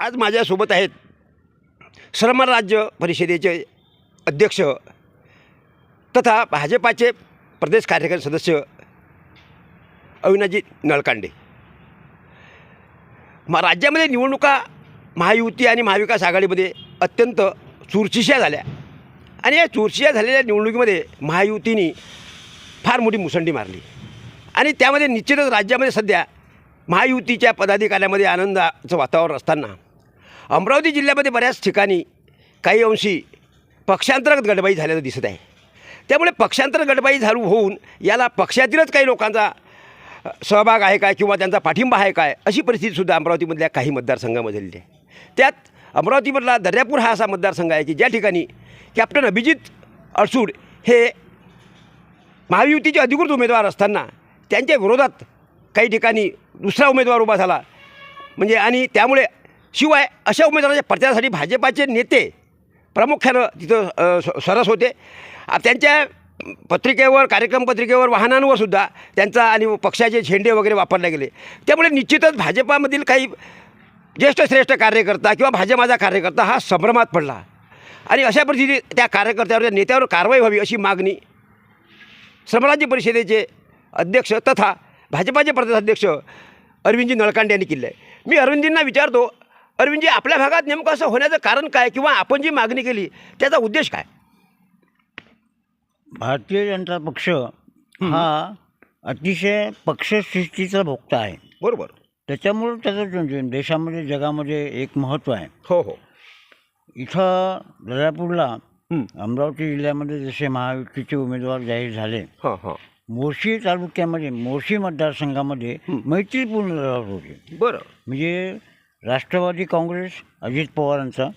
आज माझ्यासोबत आहेत श्रम राज्य परिषदेचे अध्यक्ष तथा भाजपाचे प्रदेश कार्यकारी सदस्य अविनाजी नळकांडे. मा राज्यामध्ये निवडणुका महायुती आणि महाविकास आघाडीमध्ये अत्यंत चुरचिशा झाल्या आणि या चुरशिया झालेल्या निवडणुकीमध्ये महायुतीने फार मोठी मुसंडी मारली. आणि त्यामध्ये निश्चितच राज्यामध्ये सध्या महायुतीच्या पदाधिकाऱ्यामध्ये आनंदाचं वातावरण असताना अमरावती जिल्ह्यामध्ये बऱ्याच ठिकाणी काही अंशी पक्षांतर्गत गडबाई झाल्याचं दिसत आहे. त्यामुळे पक्षांतर गडबाई झालू होऊन याला पक्षातीलच काही लोकांचा सहभाग आहे काय किंवा त्यांचा पाठिंबा आहे काय अशी परिस्थितीसुद्धा अमरावतीमधल्या काही मतदारसंघामध्ये झालेली आहे. त्यात अमरावतीमधला दर्यापूर हा असा मतदारसंघ आहे की ज्या ठिकाणी कॅप्टन अभिजित अडसूड हे महायुतीचे अधिकृत उमेदवार असताना त्यांच्या विरोधात काही ठिकाणी दुसरा उमेदवार उभा झाला. म्हणजे आणि त्यामुळे शिवाय अशा उमेदवाराच्या प्रचारासाठी भाजपाचे नेते प्रामुख्यानं तिथं स- सरस होते. त्यांच्या पत्रिकेवर कार्यक्रम पत्रिकेवर वाहनांवर सुद्धा त्यांचा आणि पक्षाचे झेंडे वगैरे वापरले गेले. त्यामुळे निश्चितच भाजपामधील काही ज्येष्ठ श्रेष्ठ कार्यकर्ता किंवा भाजपाचा कार्यकर्ता हा संभ्रमात पडला. आणि अशा परिस्थितीत त्या कार्यकर्त्यावर त्या नेत्यावर कारवाई व्हावी अशी मागणी श्रमराज्य परिषदेचे अध्यक्ष तथा भाजपाचे प्रदेशाध्यक्ष अरविंदजी नळकांडे यांनी केले आहे. मी अरविंदजींना विचारतो अरविंदजी आपल्या भागात नेमकं असं होण्याचं कारण काय किंवा आपण जी मागणी केली त्याचा उद्देश काय? भारतीय जनता पक्ष हा अतिशय पक्षसृष्टीचा भोगता आहे. बरोबर. त्याच्यामुळं त्याचं जे- जे देशामध्ये जगामध्ये एक महत्त्व आहे. हो हो. इथं दर्यापूरला हं. अमरावती जिल्ह्यामध्ये जसे महायुतीचे उमेदवार जाहीर झाले हां हां. मोर्शी तालुक्यामध्ये मोर्शी मतदारसंघामध्ये मैत्रीपूर्ण लढत होती. बरं. म्हणजे राष्ट्रवादी काँग्रेस अजित पवारांचा.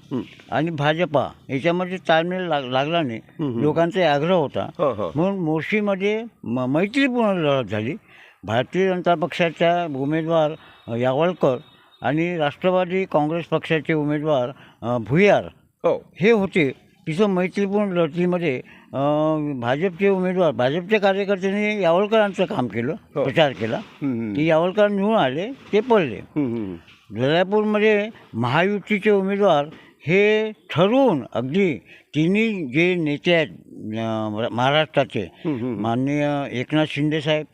आणि भाजपा याच्यामध्ये ताळमेळ लाग लागला नाही. लोकांचा आग्रह होता. हो हो. म्हणून मोर्शीमध्ये म मैत्रीपूर्ण लढत झाली. भारतीय जनता पक्षाच्या उमेदवार यावळकर आणि राष्ट्रवादी काँग्रेस पक्षाचे उमेदवार भुयार हो. हे होते. तिथं मैत्रीपूर्ण लढतीमध्ये भाजपचे उमेदवार भाजपच्या कार्यकर्त्यांनी यावळकरांचं काम केलं. प्रचार केला. ते यावळकर निवडून आले ते पडले. दर्यापूरमध्ये महायुतीचे उमेदवार हे ठरवून अगदी तिन्ही जे नेते आहेत महाराष्ट्राचे. माननीय एकनाथ शिंदे साहेब.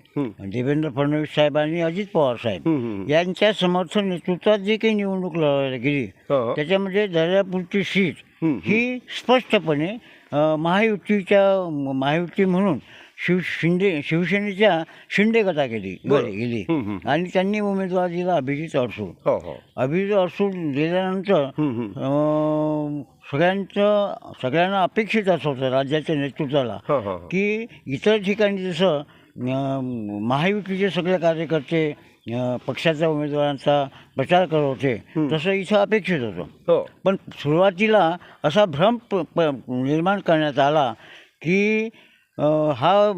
देवेंद्र फडणवीस साहेब आणि अजित पवार साहेब. यांच्या समर्थन नेतृत्वात जे काही निवडणूक लढवली गेली. त्याच्यामध्ये दर्यापूरची सीट हं, स्पष्टपणे महायुतीच्या महायुती म्हणून शिव शिंदे शिवसेनेच्या शिंदे गटा गेली बरं. गेली. आणि त्यांनी उमेदवार दिला अभिजित अडसूळ हो हो. अभिजित अडसूळ दिल्यानंतर सगळ्यांचं सगळ्यांना अपेक्षित असं होतं राज्याच्या नेतृत्वाला हो. की इतर ठिकाणी जसं महायुतीचे सगळे कार्यकर्ते पक्षाच्या उमेदवारांचा प्रचार करत होते तसं इथं अपेक्षित होतं. पण सुरुवातीला असा भ्रम निर्माण करण्यात आला की हा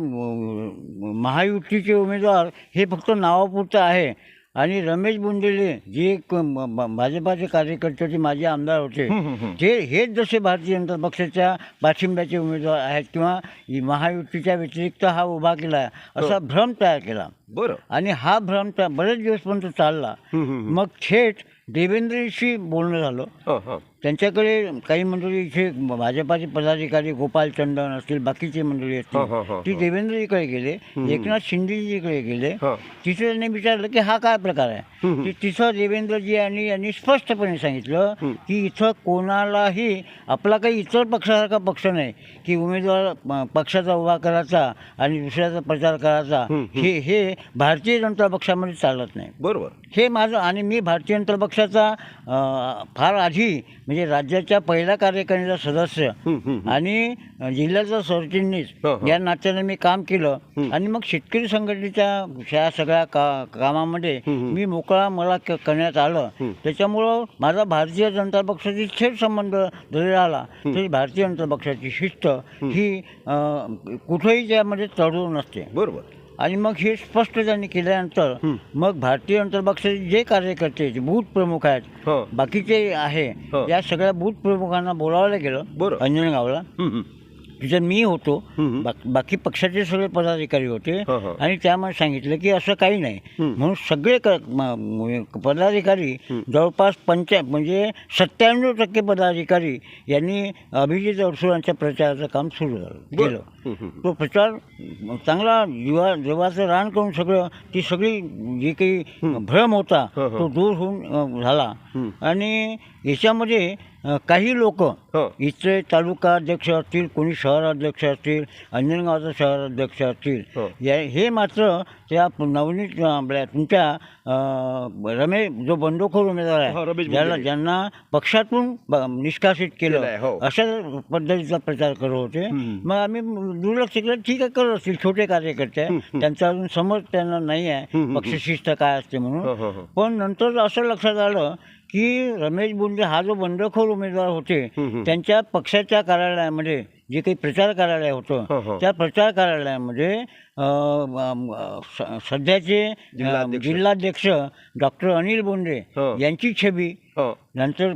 महायुतीचे उमेदवार हे फक्त नावापुरतं आहे. आणि रमेश बुंदेले जे एक भाजपाचे कार्यकर्ते होते माजी आमदार होते ते हेच जसे भारतीय जनता पक्षाच्या पाठिंब्याचे उमेदवार आहेत किंवा महायुतीच्या व्यतिरिक्त हा उभा केला आहे असा भ्रम तयार केला. बरं. आणि हा भ्रम त्या बरेच दिवसपर्यंत चालला. हं, हं, हं. मग थेट देवेंद्रशी बोलणं झालं. हो हो. त्यांच्याकडे काही मंडळी इथे भाजपाचे पदाधिकारी गोपाल चंदन असतील बाकीचे मंडळी असतील ती देवेंद्रजीकडे गेले एकनाथ शिंदेजीकडे गेले. तिथे त्यांनी विचारलं की हा काय प्रकार आहे? तिथं देवेंद्रजी यांनी यांनी स्पष्टपणे सांगितलं की इथं कोणालाही आपला काही इतर पक्षासारखा पक्ष नाही की उमेदवार पक्षाचा उभा करायचा आणि दुसऱ्याचा प्रचार करायचा. हे हे भारतीय जनता पक्षामध्ये चालत नाही. बरोबर. हे माझं आणि मी भारतीय जनता पक्षाचा फार आधी म्हणजे राज्याच्या पहिल्या कार्यकारिणीचा सदस्य. आणि जिल्ह्याचा सरचिटणीस हो, हो. या नात्याने मी काम केलं. आणि मग शेतकरी संघटनेच्या ह्या सगळ्या का कामामध्ये मी मोकळा मला करण्यात आलं. त्याच्यामुळं माझा भारतीय जनता पक्षाशी थेट संबंध जरी राहिला तरी भारतीय जनता पक्षाची शिस्त ही कुठेही त्यामध्ये तडू नसते. बरोबर. आणि मग हे स्पष्ट त्यांनी केल्यानंतर मग भारतीय जनता पक्षाचे जे कार्यकर्ते बूथ प्रमुख आहेत हो बाकीचे आहे हो. या सगळ्या बूथ प्रमुखांना बोलावलं गेलं बरं. अंजनगावला तिथं मी होतो हम्म. बाक- बाकी पक्षाचे सगळे पदाधिकारी होते हं, हं. आणि त्यामुळे सांगितलं की असं काही नाही. म्हणून सगळे क म- म- पदाधिकारी जवळपास पंचा म्हणजे सत्त्याण्णव टक्के पदाधिकारी यांनी अभिजित अडसुळांच्या प्रचाराचं काम सुरू झालं बरं. केलं हं, हं. तो प्रचार चांगला जीवा जीवाचं रान करून सगळं ती सगळी जी काही भ्रम होता हं, हं. तो दूर होऊन अ, झाला हं. आणि याच्यामध्ये अ, काही लोक हं. इथले तालुका अध्यक्ष असतील कोणी शहराध्यक्ष असतील अंजनगावचा शहराध्यक्ष असतील हं. या हे मात्र त्या नवनीत आपल्या तुमच्या रमेश जो बंडखोर उमेदवार हो, आहे रमेश ज्याला बोंडे. ज्यांना पक्षातून ब- निष्कासित केलं आहे, हो. अशा पद्धतीचा प्रचार करत होते. मग आम्ही दुर्लक्ष केलं ठीक आहे करत असतील छोटे कार्यकर्ते आहे. त्यांचा अजून समज त्यांना नाही आहे. पक्षशिस्त काय असते हं, म्हणून हं, हं. पण नंतर असं लक्षात आलं की रमेश बोंडे हा जो बंडखोर उमेदवार होते. त्यांच्या पक्षाच्या कार्यालयामध्ये जे काही प्रचार कार्यालय हं, होतं हं. त्या प्रचार कार्यालयामध्ये सध्याचे जिल्हाध्यक्ष. डॉक्टर अनिल बोंडे हं. यांची छबी हं. नंतर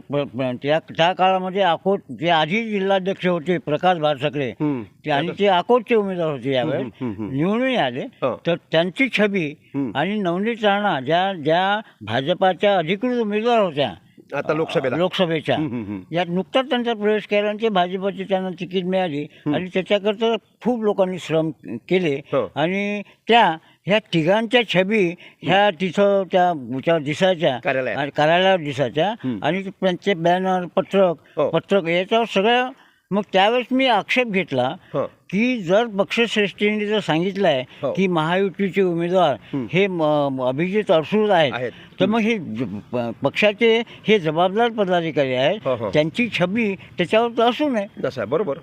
त्या त्या काळामध्ये अकोट जे आधी जिल्हाध्यक्ष होते प्रकाश हं. ते आणि ते अकोटचे उमेदवार होते यावेळेस. निवडून आले हं. तर त्यांची छबी. आणि नवनीत राणा ज्या ज्या भाजपाच्या अधिकृत उमेदवार होत्या आता लोकसभेला लोकसभेच्या. यात नुकताच त्यांचा प्रवेश केला आणि ते भाजपची त्यांना तिकीट मिळाली आणि त्याच्याकरता खूप लोकांनी श्रम केले हो. आणि त्या ह्या तिघांच्या छबी ह्या तिथं त्या दिसायच्या कार्यालयावर दिसायच्या. आणि त्यांचे बॅनर पत्रक हो. पत्रक याच्यावर सगळं मग त्यावेळेस मी आक्षेप घेतला हं. की जर पक्षश्रेष्ठींनी जर सांगितलं आहे हो. की महायुतीचे उमेदवार हे अभिजित अडसूळ आहेत. तर मग हे पक्षाचे हे जबाबदार पदाधिकारी हो, आहेत हो. त्यांची छबी त्याच्यावर तर असू नये आहे बरोबर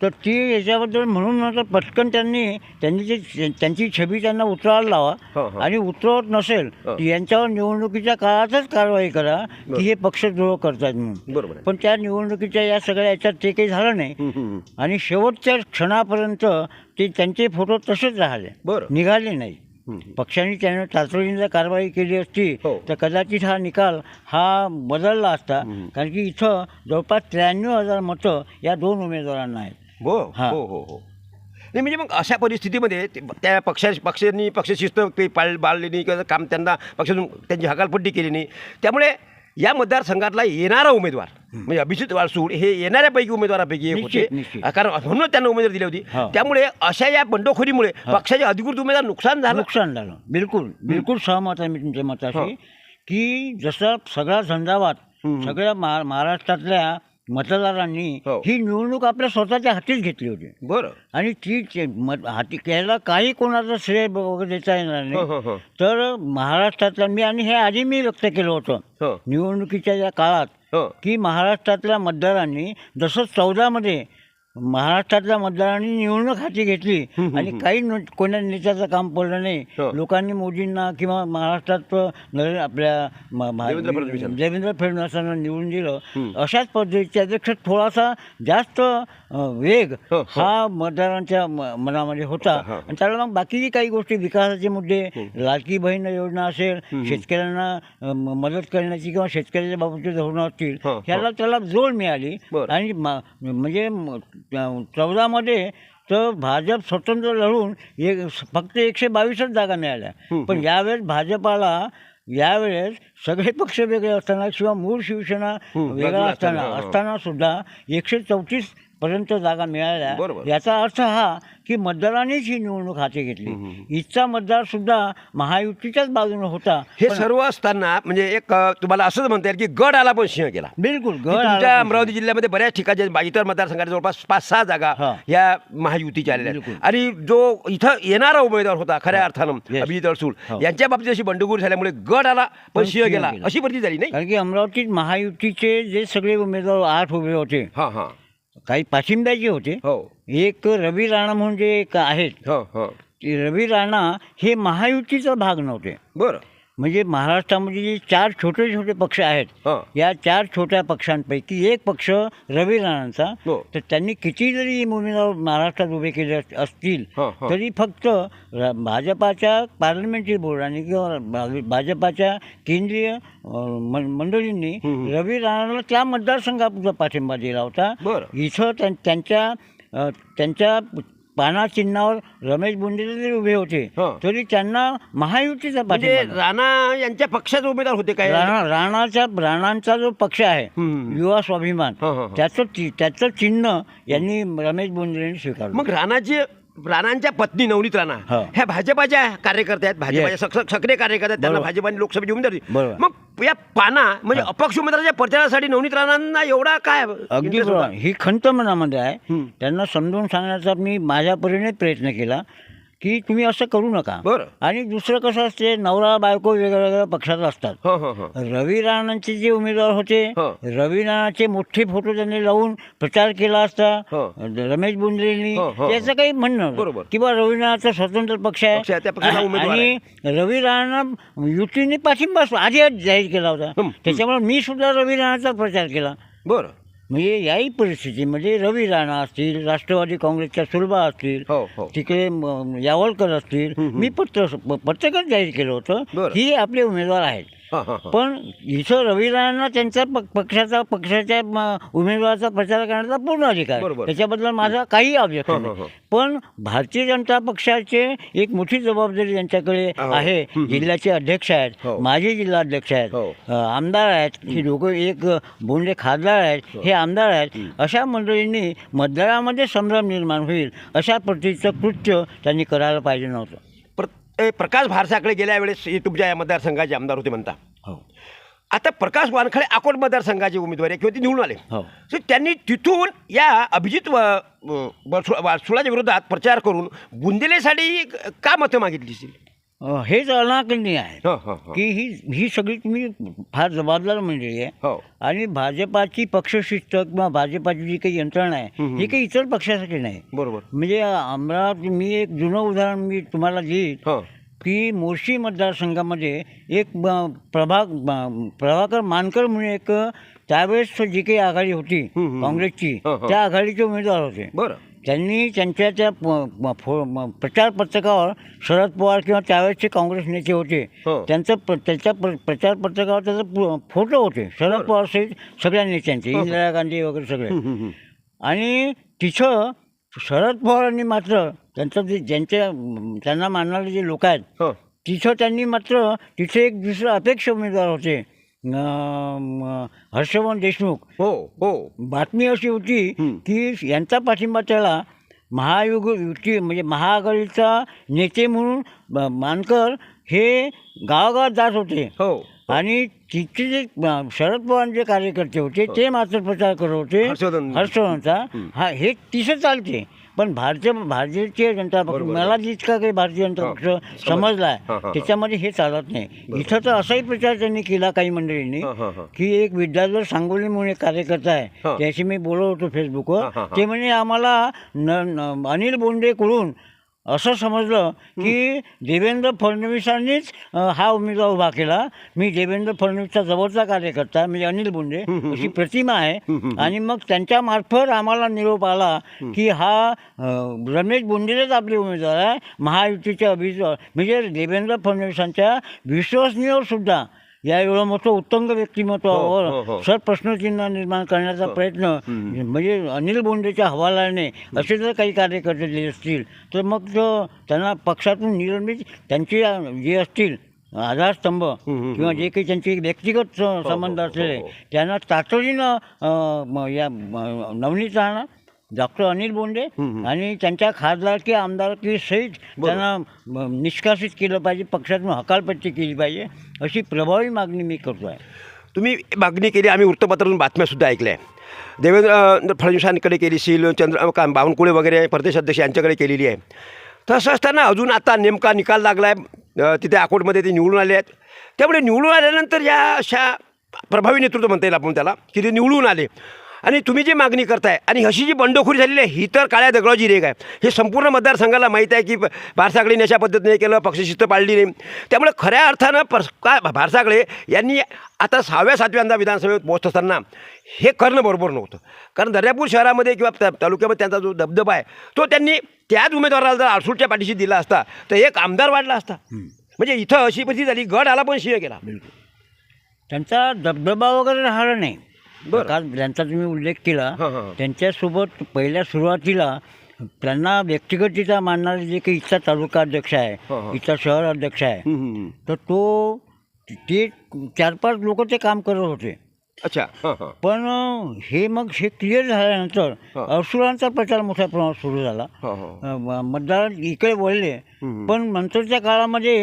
तर ती याच्याबद्दल म्हणून नंतर पटकन त्यांनी त्यांनी जे त्यांची छबी त्यांना उतरवायला हो, लावा हो. आणि उतरवत नसेल हो. यांच्यावर निवडणुकीच्या काळातच कारवाई करा की हे पक्षद्रोह करतात म्हणून बरोबर आहे पण त्या निवडणुकीच्या या सगळ्या याच्यात ते काही झालं नाही हं, हं, हं. आणि शेवटच्या क्षणापर्यंत ते त्यांचे फोटो तसेच राहिले बरं निघाले नाही हं, हं. पक्षाने त्यानं तातडीनं जर कारवाई केली असती हो. तर कदाचित हा निकाल हा बदलला असता. कारण की इथं जवळपास त्र्याण्णव हजार मतं या दोन उमेदवारांना आहेत हो हा. हो हो हो नाही म्हणजे मग अशा परिस्थितीमध्ये ते- त्या पक्षा पक्षांनी पक्षशिस्त काही पाळ पाळली नाही किंवा काम त्यांना पक्षातून त्यांची हकालपट्टी केली नाही त्यामुळे या मतदारसंघातला येणारा उमेदवार म्हणजे अभिजित वाळसूड हे येणाऱ्यापैकी उमेदवारापैकी एक निश्चित, होते निश्चित. कारण म्हणून त्यांना उमेदवार दिली होती हा. त्यामुळे अशा या बंडखोरीमुळे पक्षाचे अधिकृत उमेदवार नुकसान झालं नुकसान झालं बिलकुल बिलकुल सहमत आहे मी तुमच्या हो. मताशी की जसं सगळा झंझावात हम्म. सगळ्या महा महाराष्ट्रातल्या मतदारांनी हो. ही निवडणूक आपल्या स्वतःच्या हातीच घेतली होती. बरं. आणि ती मत हाती घ्यायला काही कोणाचं श्रेय वगैरे देता येणार हो नाही. हो हो तर महाराष्ट्रातल्या मी आणि हे आधी मी व्यक्त केलं होतं. हो. निवडणुकीच्या या काळात हो. की महाराष्ट्रातल्या मतदारांनी जसं चौदामध्ये महाराष्ट्रातल्या मतदारांनी निवडणूक हाती घेतली आणि काही न- कोण्या नेत्याचं काम पडलं नाही हो. लोकांनी मोदींना किंवा महाराष्ट्रात नरेंद्र आपल्या म- देवेंद्र फडणवीसांना. देवेंद्र फडणवीसांना निवडून दिलं. अशाच पद्धतीच्या त्यापेक्षा थोडासा जास्त अं, वेग हो, हो. हा मतदारांच्या म- मनामध्ये होता हा. आणि त्याला मग बाकीची काही गोष्टी विकासाचे मुद्दे लाडकी बहीण योजना असेल शेतकऱ्यांना अं, म- मदत करण्याची किंवा शेतकऱ्याच्या बाबतची धोरणं असतील हो, हो. ह्याला त्याला जोड मिळाली बरं. आणि मा- म्हणजे चौदामध्ये तर भाजप स्वतंत्र लढून एक फक्त एकशे बावीसच जागा मिळाल्या पण यावेळेस भाजपाला यावेळेस सगळे पक्ष वेगळे असताना किंवा मूळ शिवसेना वेगळा असताना असताना, हा. असताना सुद्धा एकशे चौतीस पर्यंत जागा मिळाल्या. याचा अर्थ हा की मतदारांनीच ही निवडणूक हाती घेतली इथचा मतदार सुद्धा महायुतीच्याच बाजूने होता हे सर्व असताना म्हणजे एक तुम्हाला असंच म्हणता येईल की गड आला पण सिंह गेला बिलकुल गड पाहिजे. अमरावती जिल्ह्यामध्ये बऱ्याच ठिकाणी इतर मतदारसंघाच्या जवळपास पाच सहा जागा. या महायुतीच्या आलेल्या आणि जो इथं येणारा उमेदवार होता खऱ्या अर्थानं. अभिजित अडसूळ हो. यांच्या बाबतीत अशी बंडखोरी झाल्यामुळे गड आला पण सिंह गेला. अशी परिस्थिती झाली नाही कारण की अमरावतीत महायुतीचे जे सगळे उमेदवार आठ उभे होते हां हां काही पाठिंब्याचे होते. हो. एक रवी राणा म्हणून जे एक आहेत. हो हो. ते रवी राणा हे महायुतीचा भाग नव्हते. बरं. म्हणजे महाराष्ट्रामध्ये जे चार छोटे छोटे पक्ष आहेत हां. या चार छोट्या पक्षांपैकी एक पक्ष रवी राणांचा. हो. तर त्यांनी किती जरी उमेदवार महाराष्ट्रात उभे केले अस- असतील हां हां. तरी फक्त र- भाजपाच्या पार्लमेंटरी बोर्डाने किंवा भा- भाजपाच्या केंद्रीय अं, मं- मंडळींनी हम्म. रवी राणाला त्या मतदारसंघापुरता पाठिंबा दिला होता. बरं. इथं त्यां- त्यांच्या अ, त्यांच्या पाना चिन्हावर रमेश बोंडे जरी उभे होते हं. तरी त्यांना महायुतीचा म्हणजे पाठिंबा राणा यांच्या पक्षाचे उमेदवार होते काय राणा राणाच्या राणांचा जो पक्ष आहे हम्म. युवा स्वाभिमान हं, हं, हं. त्याचं चि- त्याचं चिन्ह यांनी रमेश बोंद्रेंनी स्वीकारलं मग राणाचे राणांच्या पत्नी नवनीत राणा. ह्या भाजपाच्या कार्यकर्त्या आहेत भाजपाच्या सक्रिय कार्यकर्ते आहेत त्यांना. भाजपाने लोकसभेची उमेदवारी. मग या पाना म्हणजे अपक्ष उमेदवाराच्या प्रचारासाठी नवनीत राणांना एवढा काय अगदी? ही खंत मनामध्ये आहे. त्यांना समजून सांगण्याचा मी माझ्या परीने प्रयत्न केला की तुम्ही असं करू नका. बरं. आणि दुसरं कसं असते नवरा बायको वेगळ्या वेगळ्या पक्षात असतात. हो हो हो. रवी राणांचे जे उमेदवार होते हो. रवी राणाचे मोठे फोटो त्यांनी लावून प्रचार केला असता. हो. रमेश बोंद्रेंनी हो, हो, त्याचं काही म्हणणं. किंवा रवी राणाचा स्वतंत्र पक्ष आहे. पक्ष आहे, त्या पक्षाला उमेदवार आणि रवी राणा युतीने पाठिंबा आधी जाहीर केला होता. हं. त्याच्यामुळे मी सुद्धा रवी राणाचा प्रचार केला. बरं. म्हणजे याही परिस्थितीमध्ये रवी राणा असतील राष्ट्रवादी काँग्रेसच्या सुलभा असतील हो हो. तिकडे म, यावलकर असतील मी पत्र पत्रकच जाहीर केलं होतं. ही आपले उमेदवार आहेत. पण इथं रवी राणांना त्यांचा पक्षाचा पक्षाच्या उमेदवाराचा प्रचार करण्याचा पूर्ण अधिकार. त्याच्याबद्दल माझा काही ऑब्जेक्शन हो, हो, नाही. पण भारतीय जनता पक्षाचे एक मोठी जबाबदारी त्यांच्याकडे हो. आहे. जिल्ह्याचे अध्यक्ष आहेत. हो. माजी जिल्हा अध्यक्ष आहेत. हो. आमदार आहेत. ही लोक एक बोंडे खासदार आहेत. हे. आमदार आहेत. अशा मंडळींनी मतदारामध्ये संभ्रम निर्माण होईल अशा पद्धतीचं कृत्य त्यांनी करायला पाहिजे नव्हतं. ए, प्रकाश भारसाकडे गेल्या वेळेस हे तुमच्या या मतदारसंघाचे आमदार होते म्हणता. हो. आता प्रकाश वानखडे अकोट मतदारसंघाचे उमेदवार आहे किंवा ते निवडून आले. हो. तर त्यांनी तिथून या अभिजित वासुळाच्या विरोधात प्रचार करून बुंदेलेसाठी का मतं मागितली हेच अनाकलनीय आहे हो हो हो. की ही ही सगळी तुम्ही फार जबाबदार मंडळी आहे. हो. आणि भाजपाची पक्षशिस्त किंवा भाजपाची जी काही यंत्रणा आहे हम्म. ही काही इतर पक्षासाठी नाही. बरोबर. म्हणजे अमरावती मी एक जुनं उदाहरण मी तुम्हाला देईन. हो. की मोर्शी मतदारसंघामध्ये एक ब- प्रभाग ब- प्रभाकर मानकर म्हणून एक त्यावेळेस जी काही आघाडी होती हम्म, हम्म. काँग्रेसची हो, हो. त्या आघाडीचे उमेदवार होते. बरं. त्यांनी त्यांच्या त्या प- फो- म- प्रचार पत्रकावर शरद पवार किंवा त्यावेळेसचे काँग्रेस नेते होते हो. त्यांचं प्र- त्याच्या प्र- प्रचार पत्रकावर त्याचा प- फोटो होते शरद पवार सहित सगळ्या नेत्यांचे हो, हो. इंदिरा गांधी वगैरे सगळे. आणि तिथं शरद पवारांनी मात्र त्यांचं जे ज्यांच्या त्यांना मानणारे जे लोक आहेत हो तिथं त्यांनी मात्र तिथे एक दुसरं अपेक्ष उमेदवार होते हर्षवर्धन देशमुख. हो हो. बातमी अशी होती हं. की यांचा पाठिंबा त्याला महायुग युती म्हणजे महाआघाडीचा नेते म्हणून मानकर हे गावागावात जात होते. हो आणि तिथे जे शरद पवारांचे कार्यकर्ते होते ते मात्र प्रचार करत होते. हर्षवर्धनचा. हा हे तिसं चालते. पण भारतीय भारतीय जनता पक्ष. मला जितका काही भारतीय जनता पक्ष समज- समजलाय हा, हा, हा. त्याच्यामध्ये हे चालत नाही इथं तर असाही प्रचार त्यांनी केला काही मंडळींनी. की एक विद्याधर सांगोली म्हणून एक कार्यकर्ता. आहे त्याशी मी बोलत होतो फेसबुकवर. ते म्हणे आम्हाला अनिल बोंडेकडून असं समजलं की देवेंद्र फडणवीसांनीच हा उमेदवार उभा केला. मी देवेंद्र फडणवीसचा जवळचा कार्यकर्ता म्हणजे अनिल बोंडे अशी प्रतिमा आहे. आणि मग त्यांच्या मार्फत आम्हाला निरोप आला की हा रमेश बोंडेच आपले उमेदवार आहे. महायुतीचे अभिजवार म्हणजे देवेंद्र फडणवीसांच्या विश्वसनीय सुद्धा या एवढं मोठं उत्तंग हो, हो, व्यक्तिमत्वावर हो. सर प्रश्नचिन्ह निर्माण करण्याचा प्रयत्न म्हणजे अनिल बोंडेच्या हवालाने असे जर काही कार्यकर्ते दिले असतील तर मग तो त्यांना पक्षातून निलंबित त्यांचे जे असतील आधारस्तंभ किंवा जे काही त्यांचे व्यक्तिगत स- संबंध असलेले त्यांना तातडीनं अं, म- या म- नवनीत राणा डॉक्टर अनिल बोंडे आणि त्यांच्या खासदारकी आमदारकी सहित त्यांना निष्कासित केलं पाहिजे पक्षातून हकालपट्टी केली पाहिजे अशी प्रभावी मागणी मी करतो आहे. तुम्ही मागणी केली आम्ही वृत्तपत्रातून बातम्यासुद्धा ऐकल्या. देवेंद्र फडणवीसांकडे केली शील चंद्र का बावनकुळे वगैरे प्रदेश अध्यक्ष यांच्याकडे केलेली आहे. तसं असताना अजून आता नेमका निकाल लागला आहे तिथे अकोटमध्ये ते निवडून आले आहेत. त्यामुळे निवडून आल्यानंतर या अशा प्रभावी नेतृत्व म्हणता येईल आपण त्याला की ते निवडून आले. आणि तुम्ही जी मागणी करताय आणि अशी जी बंडखोरी झालेली आहे ही तर काळ्या दगडाची रेग आहे. हे संपूर्ण मतदारसंघाला माहीत आहे की भारसागळेने अशा पद्धतीने केलं पक्षशिस्त पाळली नाही. त्यामुळे खऱ्या अर्थानं पस काय भारसागळे यांनी आता सहाव्या सातव्यांदा विधानसभेत पोहोचत असताना हे करणं बरोबर नव्हतं. कारण दर्यापूर शहरामध्ये किंवा त्या तालुक्यामध्ये त्यांचा जो दबदबा आहे तो त्यांनी त्याच उमेदवाराला जर आरसूटच्या पाठीशी दिला असता तर एक आमदार वाढला असता. म्हणजे इथं अशी परिस्थिती झाली गड आला पण शिय केला त्यांचा दबदबा वगैरे राहिला नाही. बरं. काल ज्यांचा तुम्ही उल्लेख केला. त्यांच्यासोबत पहिल्या सुरुवातीला त्यांना व्यक्तिगतरित्या मानणारे जे काही इथला तालुका अध्यक्ष. आहे इथला शहर अध्यक्ष आहे. तर तो ते चार पाच लोक ते काम करत होते अच्छा पण हे मग हे क्लिअर झाल्यानंतर. असुरांचा प्रचार मोठ्या प्रमाणात सुरू झाला मतदार इकडे वळले. पण नंतरच्या काळामध्ये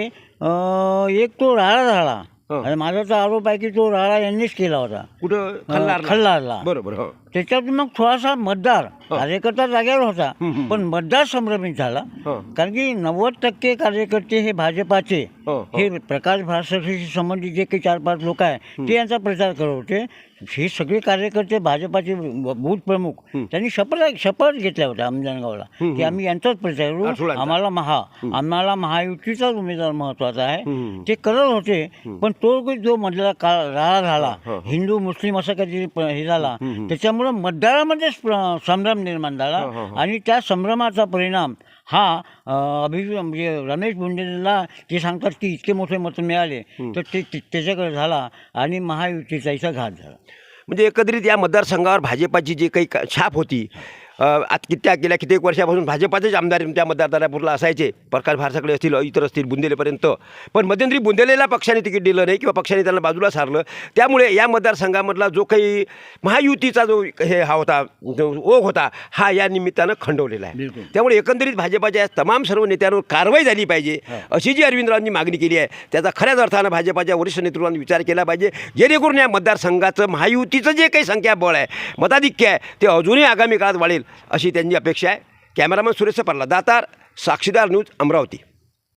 एक तो राळा झाला. आणि माझा तर आरोप आहे की तो राळा यांनीच केला होता. कुठं? खल्लारला. बरोबर हो. त्याच्यातून मग थोडासा मतदार कार्यकर्ता जागेवर होता. पण मतदार संभ्रमित झाला. हो. कारण की नव्वद टक्के कार्यकर्ते हे भाजपाचे. हो हो. हे प्रकाश भास्करशी संबंधित जे काही चार पाच लोक आहे ते यांचा प्रचार करत होते. हे सगळे कार्यकर्ते भाजपाचे बूथ प्रमुख. त्यांनी शपथ शपथ घेतल्या होत्या आमजनगावला की आम्ही यांचाच प्रचार करू. आम्हाला महा आम्हाला महायुतीचाच उमेदवार महत्त्वाचा आहे. ते करत होते. पण तो जो मधला काळ राळा झाला हो, हिंदू मुस्लिम असं काहीतरी हे झाला त्याच्यामुळं मतदारामध्येच प्र- संभ्रम निर्माण झाला हो, हो, हो. आणि त्या संभ्रमाचा परिणाम हा अं, अभि म्हणजे रमेश बुंडेला ते सांगतात की इतके मोठे मत मिळाले तर ते ते- त्याच्याकडे झाला आणि महायुतीचा इथं घात झाला म्हणजे एकंदरीत या मतदारसंघावर भाजपाची जी काही का- छाप होती आता कित्या गेल्या कित्येक वर्षापासून भाजपाचेच आमदार त्या मतदारदारापूरला असायचे. प्रकाश भारसाकडे असतील इतर असतील बुंदेलेपर्यंत. पण मध्यंतरी बुंदेलेला पक्षाने तिकीट दिलं नाही किंवा पक्षाने त्यांना बाजूला सारलं. त्यामुळे या मतदारसंघामधला जो काही महायुतीचा जो हे हा होता ओघ होता हा या निमित्तानं खंडवलेला आहे. त्यामुळे एकंदरीत भाजपाच्या तमाम सर्व नेत्यांवर कारवाई झाली पाहिजे. अशी जी अरविंदरावांनी मागणी केली आहे. त्याचा खऱ्याच अर्थानं भाजपाच्या वरिष्ठ नेतृत्वाने विचार केला पाहिजे. जेणेकरून या मतदारसंघाचं महायुतीचं जे काही संख्याबळ आहे मताधिक्य आहे ते अजूनही आगामी काळात वाढेल. अशी त्यांची अपेक्षा आहे. कॅमेरामन सुरेश परला दातार साक्षीदार न्यूज अमरावती.